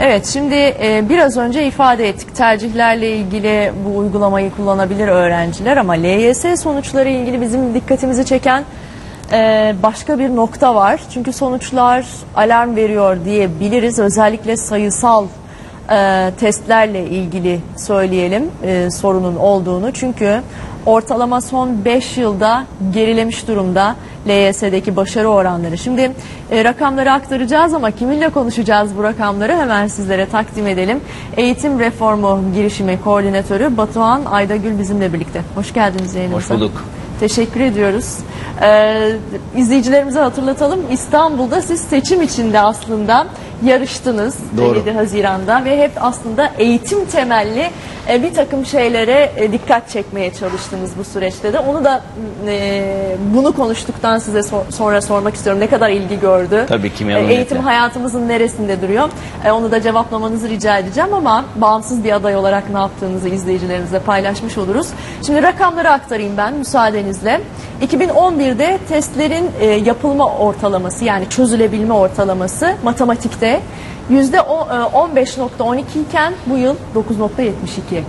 Evet şimdi e, biraz önce ifade ettik tercihlerle ilgili bu uygulamayı kullanabilir öğrenciler ama LYS sonuçları ilgili bizim dikkatimizi çeken e, başka bir nokta var. Çünkü sonuçlar alarm veriyor diyebiliriz özellikle sayısal e, testlerle ilgili söyleyelim e, sorunun olduğunu. Çünkü ortalama son 5 yılda gerilemiş durumda LYS'deki başarı oranları. Şimdi e, rakamları aktaracağız ama kiminle konuşacağız bu rakamları hemen sizlere takdim edelim. Eğitim Reformu Girişimi Koordinatörü Batuhan Aydagül bizimle birlikte. Hoş geldiniz yayınımıza. Hoş bulduk. Teşekkür ediyoruz. Ee, izleyicilerimize hatırlatalım. İstanbul'da siz seçim içinde aslında yarıştınız Doğru. 7 Haziran'da ve hep aslında eğitim temelli e, bir takım şeylere e, dikkat çekmeye çalıştınız bu süreçte de. Onu da e, bunu konuştuktan size sonra sormak istiyorum. Ne kadar ilgi gördü? Tabii ki, memnuniyetle. Eğitim hayatımızın neresinde duruyor? Onu da cevaplamanızı rica edeceğim ama bağımsız bir aday olarak ne yaptığınızı izleyicilerimizle paylaşmış oluruz. Şimdi rakamları aktarayım ben müsaadenizle. 2011'de testlerin e, yapılma ortalaması yani çözülebilme ortalaması matematikte yüzde o- e, %15.12 iken bu yıl 9.72.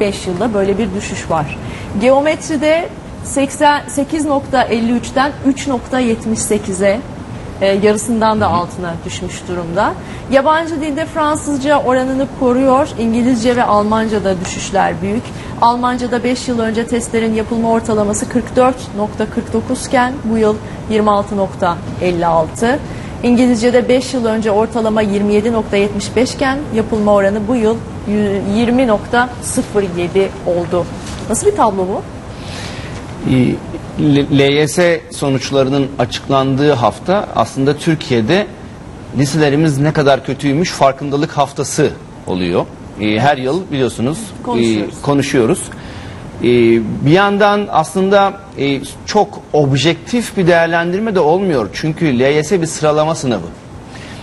5 yılda böyle bir düşüş var. Geometride 88.53'ten 3.78'e e, yarısından da altına düşmüş durumda. Yabancı dilde Fransızca oranını koruyor. İngilizce ve Almanca'da düşüşler büyük. Almanca'da 5 yıl önce testlerin yapılma ortalaması 44.49 iken bu yıl 26.56. İngilizce'de 5 yıl önce ortalama 27.75 iken yapılma oranı bu yıl 20.07 oldu. Nasıl bir tablo bu? L- LYS sonuçlarının açıklandığı hafta aslında Türkiye'de liselerimiz ne kadar kötüymüş farkındalık haftası oluyor. Ee, Her yıl biliyorsunuz e, Konuşuyoruz. konuşuyoruz. Ee, Bir yandan aslında e, çok objektif bir değerlendirme de olmuyor. Çünkü LYS bir sıralama sınavı.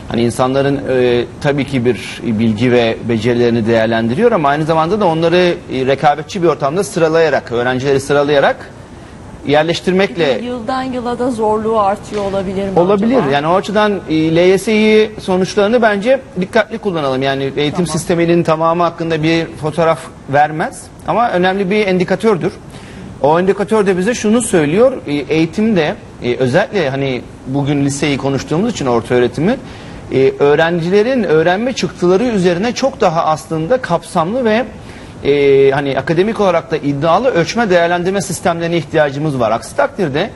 Hani insanların e, tabii ki bir bilgi ve becerilerini değerlendiriyor ama aynı zamanda da onları e, rekabetçi bir ortamda sıralayarak, öğrencileri sıralayarak yerleştirmekle Yıldan yıla da zorluğu artıyor olabilir mi olabilir. acaba? Yani o açıdan e, LYS'yi sonuçlarını bence dikkatli kullanalım. Yani eğitim Tamam. sisteminin tamamı hakkında bir fotoğraf vermez ama önemli bir indikatördür. O indikatör de bize şunu söylüyor. e, Eğitimde e, özellikle hani bugün liseyi konuştuğumuz için orta öğretimi öğrencilerin öğrenme çıktıları üzerine çok daha aslında kapsamlı ve e, hani akademik olarak da iddialı ölçme değerlendirme sistemlerine ihtiyacımız var. Aksi takdirde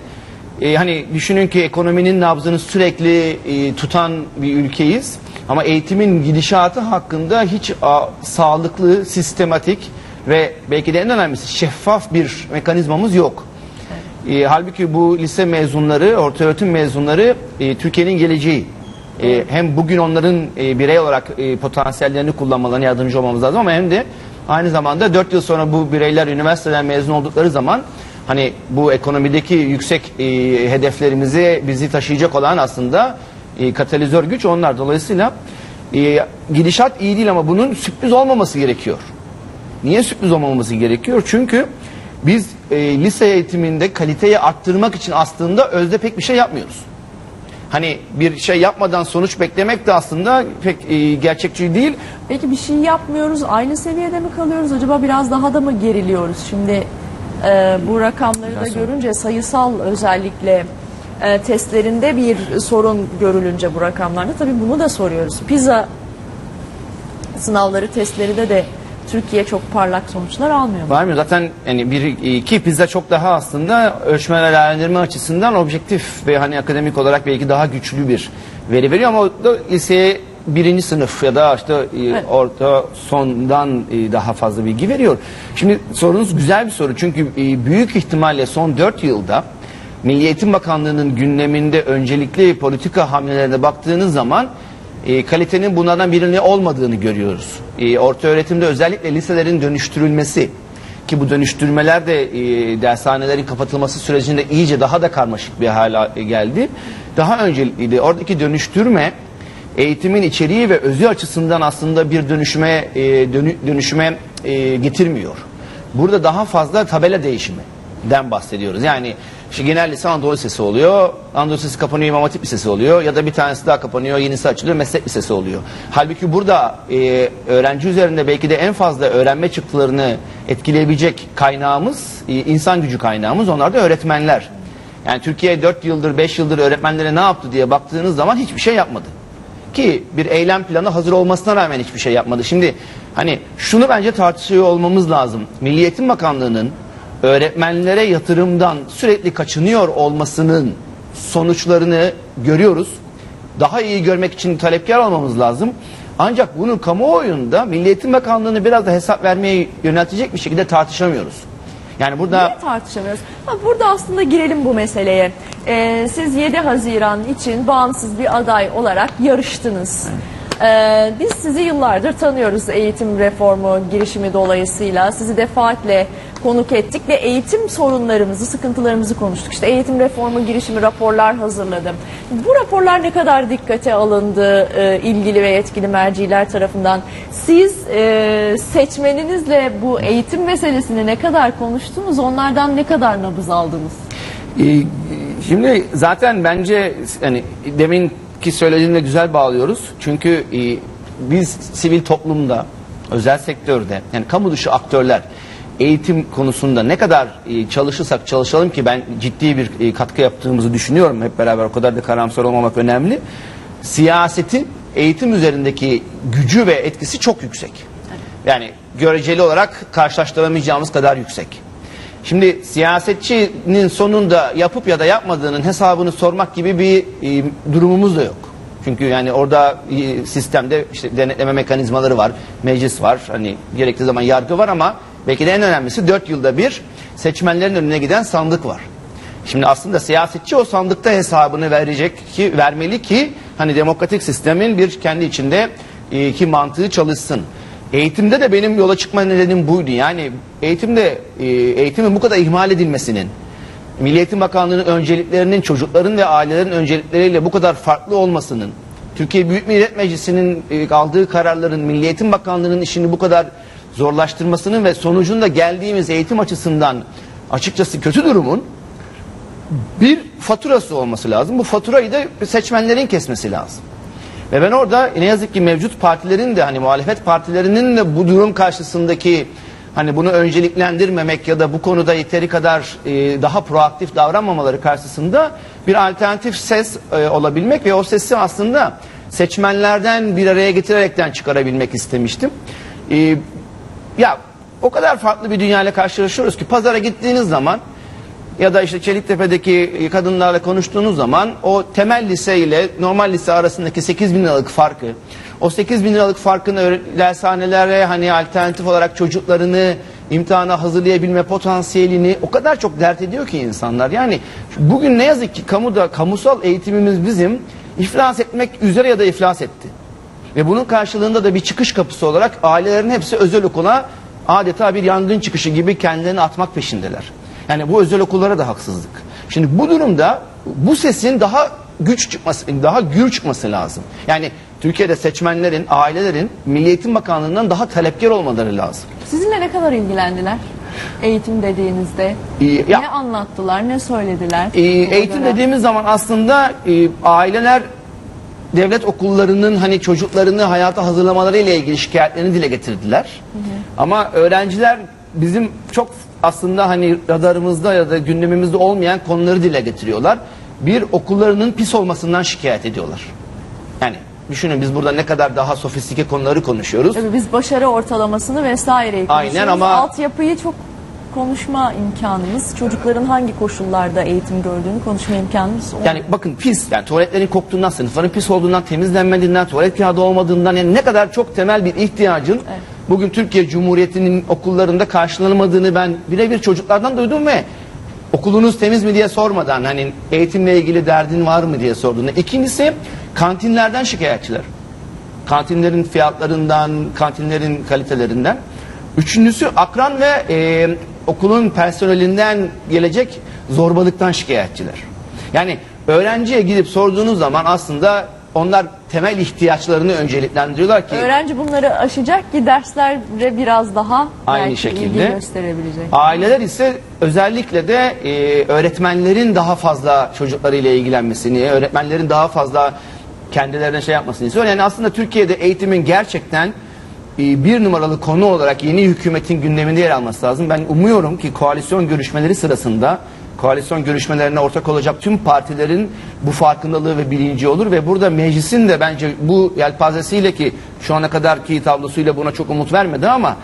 e, hani düşünün ki ekonominin nabzını sürekli e, tutan bir ülkeyiz. Ama eğitimin gidişatı hakkında hiç a, sağlıklı, sistematik ve belki de en önemlisi şeffaf bir mekanizmamız yok. E, halbuki bu lise mezunları, orta öğretim mezunları e, Türkiye'nin geleceği. E, hem bugün onların e, birey olarak e, potansiyellerini kullanmalarına yardımcı olmamız lazım ama hem de aynı zamanda 4 yıl sonra bu bireyler üniversiteden mezun oldukları zaman hani bu ekonomideki yüksek e, hedeflerimizi bizi taşıyacak olan aslında e, katalizör güç onlar. Dolayısıyla e, gidişat iyi değil ama bunun sürpriz olmaması gerekiyor. Niye sürpriz olmaması gerekiyor? Çünkü biz e, lise eğitiminde kaliteyi arttırmak için aslında özde pek bir şey yapmıyoruz. Hani bir şey yapmadan sonuç beklemek de aslında pek e, gerçekçi değil. Peki bir şey yapmıyoruz, aynı seviyede mi kalıyoruz? Acaba biraz daha da mı geriliyoruz? Şimdi e, bu rakamları da görünce sayısal özellikle e, testlerinde bir sorun görülünce bu rakamlarda tabii bunu da soruyoruz. PISA sınavları testlerinde de Türkiye çok parlak sonuçlar almıyor. mu? Var mı? Zaten yani bir iki pizza çok daha aslında ölçme ve değerlendirme açısından objektif ve hani akademik olarak belki daha güçlü bir veri veriyor ama o da liseye birinci sınıf ya da işte e, Evet. orta sondan e, daha fazla bilgi veriyor. Şimdi sorunuz güzel bir soru çünkü e, büyük ihtimalle son 4 yılda Milli Eğitim Bakanlığı'nın gündeminde öncelikli politika hamlelerine baktığınız zaman e, kalitenin bunlardan birinin olmadığını görüyoruz. E, orta öğretimde özellikle liselerin dönüştürülmesi ki bu dönüştürmeler de e, dershanelerin kapatılması sürecinde iyice daha da karmaşık bir hale geldi. Daha önce oradaki dönüştürme eğitimin içeriği ve özü açısından aslında bir dönüşüme e, dönü- dönüşüme e, getirmiyor. Burada daha fazla tabela değişiminden bahsediyoruz. Yani İşte genel lise Anadolu Lisesi oluyor. Anadolu Lisesi kapanıyor İmam Hatip Lisesi oluyor. Ya da bir tanesi daha kapanıyor yenisi açılıyor meslek lisesi oluyor. Halbuki burada e, öğrenci üzerinde belki de en fazla öğrenme çıktılarını etkileyebilecek kaynağımız e, insan gücü kaynağımız onlar da öğretmenler. Yani Türkiye 4 yıldır 5 yıldır öğretmenlere ne yaptı diye baktığınız zaman hiçbir şey yapmadı. Ki bir eylem planı hazır olmasına rağmen hiçbir şey yapmadı. Şimdi hani şunu bence tartışıyor olmamız lazım. Milli Eğitim Bakanlığı'nın öğretmenlere yatırımdan sürekli kaçınıyor olmasının sonuçlarını görüyoruz. Daha iyi görmek için talepkar olmamız lazım. Ancak bunu kamuoyunda Milli Eğitim Bakanlığı'nı biraz da hesap vermeye yöneltecek bir şekilde tartışamıyoruz. Yani burada Niye tartışamıyoruz? Ha, burada aslında girelim bu meseleye. Ee, siz 7 Haziran için bağımsız bir aday olarak yarıştınız. Ee, biz sizi yıllardır tanıyoruz eğitim reformu girişimi dolayısıyla. Sizi defaatle konuk ettik ve eğitim sorunlarımızı, sıkıntılarımızı konuştuk. İşte eğitim reformu girişimi raporlar hazırladım. Bu raporlar ne kadar dikkate alındı e, ilgili ve yetkili merciler tarafından? Siz e, seçmeninizle bu eğitim meselesini ne kadar konuştunuz? Onlardan ne kadar nabız aldınız? Ee, Şimdi zaten bence hani deminki söylediğimle güzel bağlıyoruz. Çünkü e, biz sivil toplumda, özel sektörde yani kamu dışı aktörler eğitim konusunda ne kadar e, çalışırsak çalışalım ki ben ciddi bir e, katkı yaptığımızı düşünüyorum. Hep beraber o kadar da karamsar olmamak önemli. Siyasetin eğitim üzerindeki gücü ve etkisi çok yüksek. Yani göreceli olarak karşılaştıramayacağımız kadar yüksek. Şimdi siyasetçinin sonunda yapıp ya da yapmadığının hesabını sormak gibi bir e, durumumuz da yok. Çünkü yani orada sistemde işte denetleme mekanizmaları var, meclis var, hani gerektiği zaman yargı var ama belki de en önemlisi 4 yılda bir seçmenlerin önüne giden sandık var. Şimdi aslında siyasetçi o sandıkta hesabını verecek ki vermeli ki hani demokratik sistemin bir kendi içinde e, ki mantığı çalışsın. Eğitimde de benim yola çıkma nedenim buydu. Yani eğitimde e, eğitimin bu kadar ihmal edilmesinin Milli Eğitim Bakanlığı'nın önceliklerinin çocukların ve ailelerin öncelikleriyle bu kadar farklı olmasının Türkiye Büyük Millet Meclisi'nin e, aldığı kararların Milli Eğitim Bakanlığı'nın işini bu kadar zorlaştırmasının ve sonucunda geldiğimiz eğitim açısından açıkçası kötü durumun bir faturası olması lazım. Bu faturayı da seçmenlerin kesmesi lazım. Ve ben orada ne yazık ki mevcut partilerin de hani muhalefet partilerinin de bu durum karşısındaki hani bunu önceliklendirmemek ya da bu konuda yeteri kadar e, daha proaktif davranmamaları karşısında bir alternatif ses e, olabilmek ve o sesi aslında seçmenlerden bir araya getirerekten çıkarabilmek istemiştim. E, ya o kadar farklı bir dünyayla karşılaşıyoruz ki pazara gittiğiniz zaman ya da işte Çeliktepe'deki kadınlarla konuştuğunuz zaman o temel lise ile normal lise arasındaki 8 bin liralık farkı, o 8 bin liralık farkın dershanelere hani alternatif olarak çocuklarını imtihana hazırlayabilme potansiyelini o kadar çok dert ediyor ki insanlar. Yani bugün ne yazık ki kamuda kamusal eğitimimiz bizim iflas etmek üzere ya da iflas etti. Ve bunun karşılığında da bir çıkış kapısı olarak ailelerin hepsi özel okula adeta bir yangın çıkışı gibi kendilerini atmak peşindeler. Yani bu özel okullara da haksızlık. Şimdi bu durumda bu sesin daha güç çıkması, daha gür çıkması lazım. Yani Türkiye'de seçmenlerin, ailelerin Milli Eğitim Bakanlığı'ndan daha talepkar olmaları lazım. Sizinle ne kadar ilgilendiler? Eğitim dediğinizde Ee, ya- ne anlattılar, ne söylediler? Bu eğitim dönem? dediğimiz zaman aslında e, aileler devlet okullarının hani çocuklarını hayata hazırlamaları ile ilgili şikayetlerini dile getirdiler. Ama öğrenciler bizim çok aslında hani radarımızda ya da gündemimizde olmayan konuları dile getiriyorlar. Bir okullarının pis olmasından şikayet ediyorlar. Yani düşünün biz burada ne kadar daha sofistike konuları konuşuyoruz. Tabii biz başarı ortalamasını vesaireyi Aynen konuşuyoruz. ama- Altyapıyı çok konuşma imkanımız, çocukların hangi koşullarda eğitim gördüğünü konuşma imkanımız olmuyor. Yani bakın pis, yani tuvaletlerin koktuğundan, sınıfların pis olduğundan, temizlenmediğinden, tuvalet kağıdı olmadığından yani ne kadar çok temel bir ihtiyacın bugün Türkiye Cumhuriyeti'nin okullarında karşılanmadığını ben birebir çocuklardan duydum ve okulunuz temiz mi diye sormadan hani eğitimle ilgili derdin var mı diye sorduğunda. İkincisi kantinlerden şikayetçiler. Kantinlerin fiyatlarından, kantinlerin kalitelerinden. Üçüncüsü akran ve e, okulun personelinden gelecek zorbalıktan şikayetçiler. Yani öğrenciye gidip sorduğunuz zaman aslında onlar temel ihtiyaçlarını önceliklendiriyorlar ki Öğrenci bunları aşacak ki derslere biraz daha Aynı şekilde. gösterebilecek. Aileler ise özellikle de e, öğretmenlerin daha fazla çocuklarıyla ilgilenmesini, öğretmenlerin daha fazla kendilerine şey yapmasını istiyor. Yani aslında Türkiye'de eğitimin gerçekten bir numaralı konu olarak yeni hükümetin gündeminde yer alması lazım. Ben umuyorum ki koalisyon görüşmeleri sırasında koalisyon görüşmelerine ortak olacak tüm partilerin bu farkındalığı ve bilinci olur ve burada meclisin de bence bu yelpazesiyle ki şu ana kadarki tablosuyla buna çok umut vermedi ama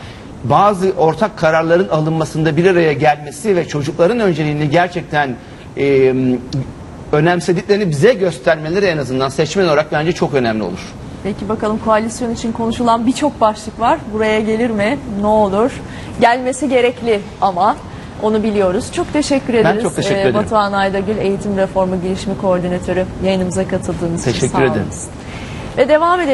bazı ortak kararların alınmasında bir araya gelmesi ve çocukların önceliğini gerçekten e, önemsediklerini bize göstermeleri en azından seçmen olarak bence çok önemli olur. Peki bakalım koalisyon için konuşulan birçok başlık var. Buraya gelir mi? Ne olur? Gelmesi gerekli ama onu biliyoruz. Çok teşekkür ederiz. çok teşekkür Ee, ederim. Batuhan Aydagül Eğitim Reformu Girişimi Koordinatörü yayınımıza katıldığınız için Teşekkür sağ ederim. olun. Ve devam edelim.